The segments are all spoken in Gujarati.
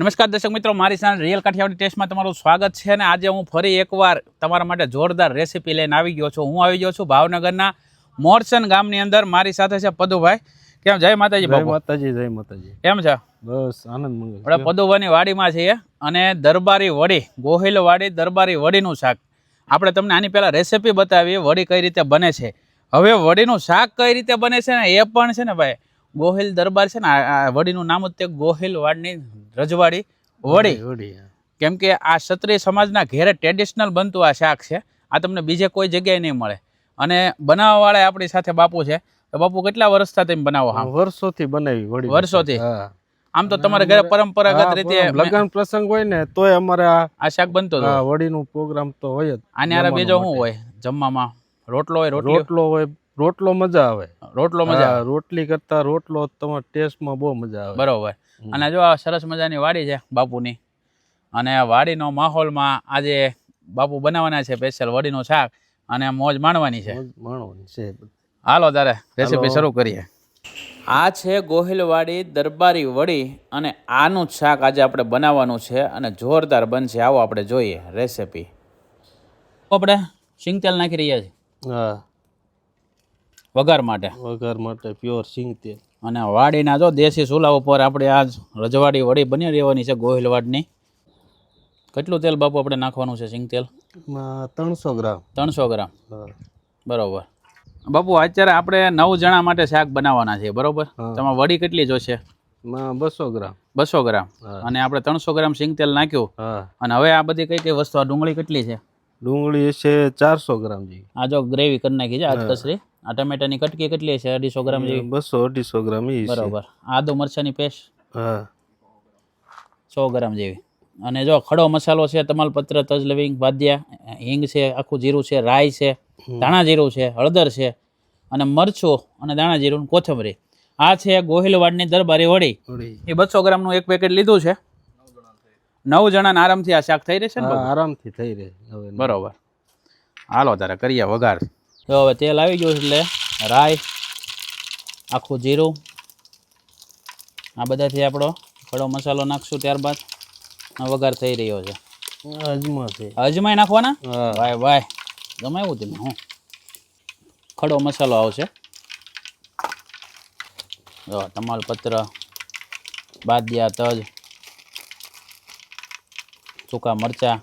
નમસ્કાર દર્શક મિત્રો મારી સાથે રિયલ કાઠિયાવાડી ટેસ્ટમાં તમારું સ્વાગત છે અને આજે હું ફરી એકવાર તમારા માટે જોરદાર રેસીપી લઈને આવી ગયો છું. હું આવી ગયો છું ભાવનગરના મોરસન ગામની અંદર. મારી સાથે છે પદુભાઈ. કેમ? જય માતાજી જય માતાજી જય માતાજી. કેમ છે? બસ આનંદ મંગલ. આપણે પદુભાઈની વાડીમાં છીએ અને દરબારી વડી ગોહિલ વાડી દરબારી વડીનું શાક. આપણે તમને આની પહેલાં રેસીપી બતાવી વડી કઈ રીતે બને છે. હવે વડીનું શાક કઈ રીતે બને છે ને એ પણ છે ને ભાઈ ગોહિલ દરબાર છે ને વડીનું નામ જ તે ગોહિલ વાડની રજવાડી વડી. કેમ કે આ ક્ષત્રિય સમાજના ઘેરે ટ્રેડિશનલ બનતું આ શાક છે. આ તમને બીજે કોઈ જગ્યાએ નહીં મળે. અને બનાવવાવાળા આપણી સાથે બાપુ છે. તો બાપુ કેટલા વર્ષથી તમે બનાવો હા વર્ષોથી બનાવી વડી વર્ષોથી? આમ તો તમારા ઘરે પરંપરાગત રીતે લગ્ન પ્રસંગ હોય ને તોય અમારે આ શાક બનતો વડીનું પ્રોગ્રામ તો હોય જ આને હારે બીજો શું હોય? જમવામાં રોટલો હોય રોટલો હોય રોટલો મજા આવે. રોટલો મજા આવે. રોટલી કરતા રોટલો તમારા ટેસ્ટમાં બહુ મજા આવે. બરોબર. અને જો આ સરસ મજાની વાડી છે બાપુની અને વાડીનો માહોલમાં આજે બાપુ બનાવવાના છે સ્પેશિયલ વડીનું શાક અને મોજ માણવાની છે. માણવાની છે હાલો તારે રેસીપી શરૂ કરીએ. આ છે ગોહિલવાડી દરબારી વડી અને આનું જ શાક આજે આપણે બનાવવાનું છે અને જોરદાર બનશે. આવો આપણે જોઈએ રેસીપી આપણે સિંગ તેલ નાખી રહ્યા છીએ. હા. વઘાર માટે. વઘાર માટે પ્યોર સિંગ તેલ. અને વાડીના જો દેશી ચૂલા ઉપર આપણે આ રજવાડી વડી બની રહેવાની છે ગોહિલવાડની. કેટલું તેલ બાપુ આપણે નાખવાનું છે સિંગ તેલ? ત્રણસો ગ્રામ. ત્રણસો ગ્રામ. બરાબર. બાપુ અત્યારે આપણે નવ જણા માટે શાક બનાવવાના છે બરોબર. તમારે વડી કેટલી જોશે? બસો ગ્રામ. બસો ગ્રામ. અને આપણે ત્રણસો ગ્રામ સિંગ તેલ નાખ્યું. અને હવે આ બધી કઈ કઈ વસ્તુ આ ડુંગળી કેટલી છે? ડુંગળી છે ચારસો ગ્રામ જેવી આ જો ગ્રેવી કરી નાખી છે આજ કસરી. આ ટમેટાની કટકી કેટલી છે? અઢીસો ગ્રામ જેવી? બસો અઢીસો ગ્રામ બરોબર. આદુ મરચાની પેસ્ટ? હા. સો ગ્રામ જેવી. અને જો ખડો મસાલો છે તમાલપત્ર તજ લવિંગ વાદ્યા હિંગ છે આખું જીરું છે રાઈ છે ધાણા જીરું છે હળદર છે અને મરચું અને દાણા જીરું કોથમરી. આ છે ગોહિલવાડની દરબારી વડી. વળી. એ બસો ગ્રામનું એક પેકેટ લીધું છે. નવ જણાને આરામથી આ શાક થઈ રહેશે ને આરામથી થઈ રહે બરોબર. હાલો તારે કરીએ વઘાર. તો હવે તેલ આવી ગયું એટલે રાઈ આખું જીરું આ બધાથી આપણો ખડો મસાલો નાખશું ત્યારબાદ. વઘાર થઈ રહ્યો છે. અજમાય અજમાઈ નાખવાના? ભાઈ વાય વાય. જમાવ્યું તમે હું. ખડો મસાલો આવશે. તમાલપત્ર બાદિયા તજ સૂકા મરચાં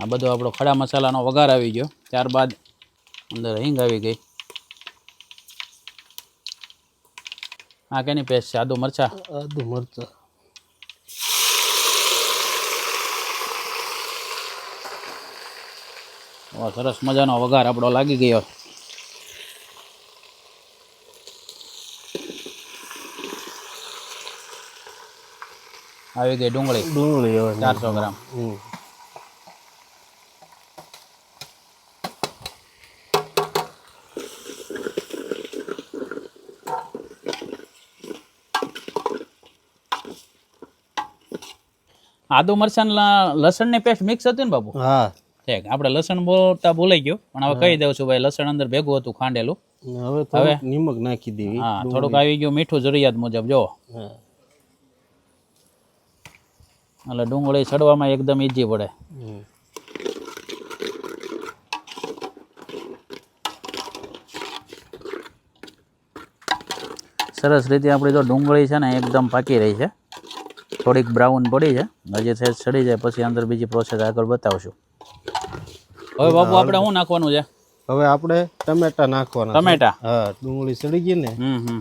આ બધો આપણો ખડા મસાલાનો વઘાર આવી ગયો. ત્યારબાદ અંદર હિંગ આવી ગઈ. આ કેની પેસ્ટ છે? આદુ મરચાં? આદુ મરચા. સરસ મજાનો વઘાર આપણો લાગી ગયો. આવી ગઈ ડુંગળી. ડુંગળી ચારસો ગ્રામ. આદુ મરચાં લસણ લસણની પેસ્ટ મિક્સ હતી ને બાપુ હા. ઠીક આપણે લસણ બોલતા ભૂલાઈ ગયો પણ હવે કહી દઉં છું ભાઈ લસણ અંદર ભેગું હતું ખાંડેલું. હવે હવે? નિમક નાખી દેવી હા થોડુંક આવી ગયું મીઠું જરૂરિયાત મુજબ જો. એટલે ડુંગળી ચડવામાં એકદમ ઈજી પડે. સરસ રીતે આપણી જો ડુંગળી છે ને એકદમ પાકી રહી છે. થોડીક બ્રાઉન પડી છે. હજી સહેજ ચડી જાય પછી અંદર બીજી પ્રોસેસ આગળ બતાવશું. હવે બાપુ આપણે શું નાખવાનું છે? હવે આપણે ટમેટા નાખવાના ટમેટા? હા ડુંગળી સડી ગઈ ને. હમ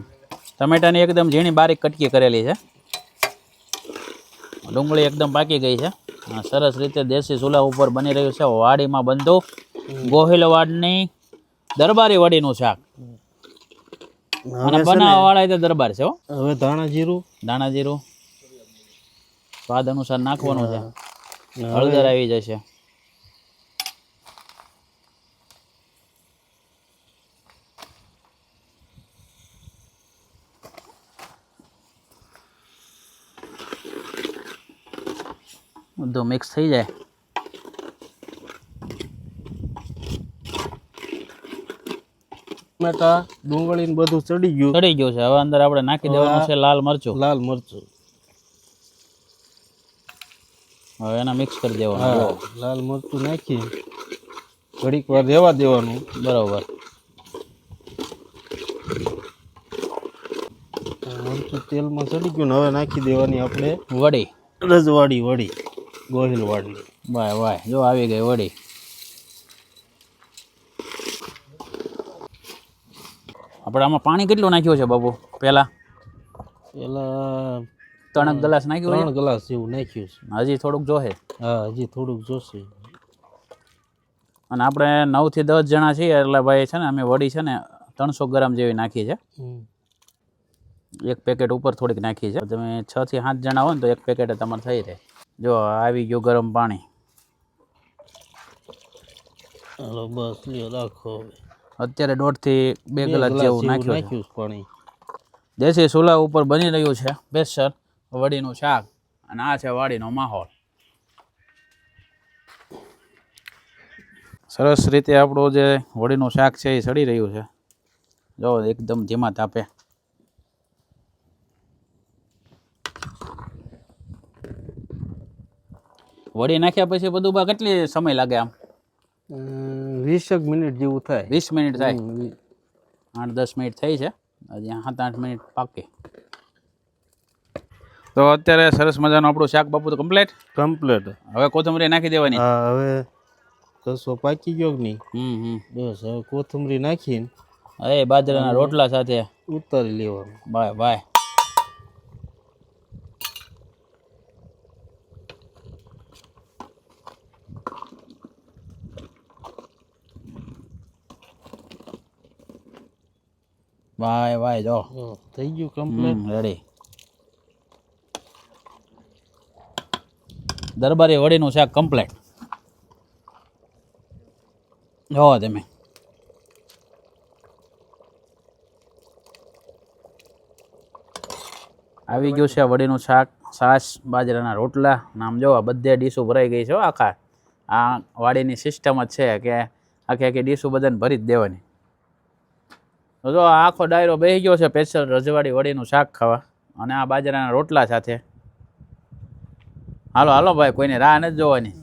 ટમેટાની એકદમ ઝીણી બારીક કટકી કરેલી છે. ડુંગળી એકદમ પાકી ગઈ છે. સરસ રીતે દેશી ચૂલા ઉપર બની રહ્યું છે. વાડીમાં બનતું ગોહિલવાડની દરબારી વાડીનું શાક. અને બનાવવા વાળા દરબાર છે હો. હવે ધાણા જીરું. ધાણા જીરું. સ્વાદ અનુસાર નાખવાનું છે. હળદર આવી જશે. બધું મિક્સ થઈ જાય. ટમેટા ડુંગળી બધું ચડી ગયું. ચડી ગયું છે. હવે અંદર આપણે નાખી દેવાનું છે લાલ મરચું. લાલ મરચું. હવે એના મિક્સ કરી દેવાનું. લાલ મરચું નાખી ઘડીક વાર રહેવા દેવાનું. બરાબર. મરચું તેલમાં ચડી ગયું ને હવે નાખી દેવાની આપણે વડી. રજવાડી વડી ગોહિલવાડી વાય વાય. જો આવી ગઈ વડી. આપણે આમાં પાણી કેટલું નાખ્યું છે બાબુ? પહેલાં? પેલા ત્રણ ગ્લાસ નાખ્યું ત્રણ ગ્લાસ જેવું નાખ્યું છે. હજી થોડુંક જોશે. હા હજી થોડુંક જોશે. અને આપણે નવથી દસ જણા છીએ એટલે ભાઈ છે ને અમે વડી છે ને ત્રણસો ગ્રામ જેવી નાખી છે. એક પેકેટ ઉપર થોડીક નાખી છે. તમે છ થી સાત જણા હોય ને તો એક પેકેટ તમારે થઈ રહે. જો આવી ગયું ગરમ પાણી. હાલો બસ લ્યો રાખો અત્યારે દોઢથી બે ગ્લાસ જેવું નાખ્યું પાણી. દેશી સુલા ઉપર બની રહ્યું છે બેસર વડીનું શાક અને આ છે વાડીનો માહોલ. સરસ રીતે આપણું જે વડીનું શાક છે એ સડી રહ્યું છે. જો એકદમ ધીમા તાપે. વડી નાખ્યા પછી બધું બા કેટલી સમય લાગે આમ? વીસેક મિનિટ જેવું થાય. વીસ મિનિટ થાય. આઠ દસ મિનિટ થઈ છે. હજી સાત આઠ મિનિટ પાકી તો અત્યારે સરસ મજાનું આપણું શાક બાપુ તો કમ્પ્લીટ કમ્પ્લીટ હવે કોથમરી નાખી દેવાની. હા હવે કસો પાકી ગયો કે નહીં? હમ હમ. બસ હવે કોથમરી નાખીને એ બાજરાના રોટલા સાથે. ઉતારી લેવાનું. Bye bye. બાય જો. જો, થઈ ગયું કમ્પ્લીટ રેડી દરબારી વડીનું શાક કમ્પ્લેટ જોવો તમે. આવી ગયું છે વડીનું શાક, છાશ, બાજરાના રોટલા. નામ જોવા, બધે ડીશો ભરાઈ ગઈ છે આખા. આ વાડીની સિસ્ટમ જ છે કે આખી આખી ડીશો બધાને ભરી જ દેવાની. તો જો આખો ડાયરો બેસી ગયો છે સ્પેશિયલ રજવાડી વડીનું શાક ખાવા. અને આ બાજરાના રોટલા સાથે હાલો હાલો ભાઈ કોઈને રાહ નથી જોવાની.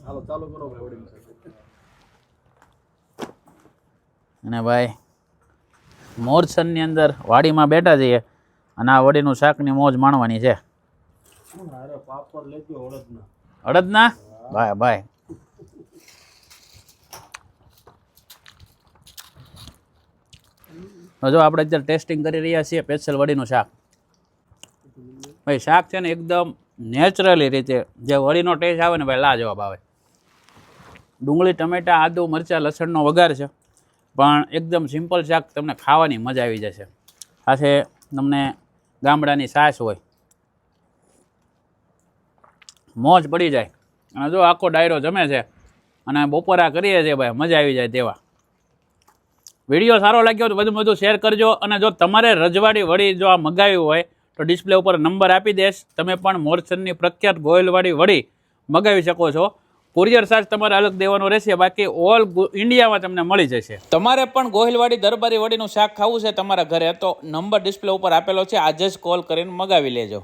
અને ભાઈ મોરસનની અંદર વાડીમાં બેઠા જઈએ અને આ વડીનું શાકની મોજ માણવાની છે. અડદના. ભાઈ ભાઈ. જો આપણે અત્યારે ટેસ્ટિંગ કરી રહ્યા છીએ પેસલ વડીનું શાક. ભાઈ શાક છે ને એકદમ નેચરલી રીતે જે વળીનો ટેસ્ટ આવે ને ભાઈ લાજવાબ આવે. ડુંગળી, ટમેટા, આદુ, મરચાં, લસણનો વઘાર છે. પણ એકદમ સિમ્પલ શાક તમને ખાવાની મજા આવી જશે. સાથે તમને ગામડાની સાસ હોય. મોજ પડી જાય. અને જો આખો ડાયરો જમે છે અને બપોરા કરીએ છીએ ભાઈ, મજા આવી જાય તેવા. વીડિયો સારો લાગ્યો તો બધું બધું શેર કરજો અને જો તમારે રજવાડી વળી જો આ મગાવી હોય તો ડિસ્પ્લે ઉપર નંબર આપી દઈશ તમે પણ મોરચંદની પ્રખ્યાત ગોયલવાળી વડી મગાવી શકો છો. કુરિયર ચાર્જ તમારે અલગ દેવાનો રહેશે. બાકી ઓલ ઇન્ડિયામાં તમને મળી જશે. તમારે પણ ગોહિલવાડી દરબારી વડીનું શાક ખાવું છે તમારા ઘરે, તો નંબર ડિસ્પ્લે ઉપર આપેલો છે. આજે જ કોલ કરીને મગાવી લેજો.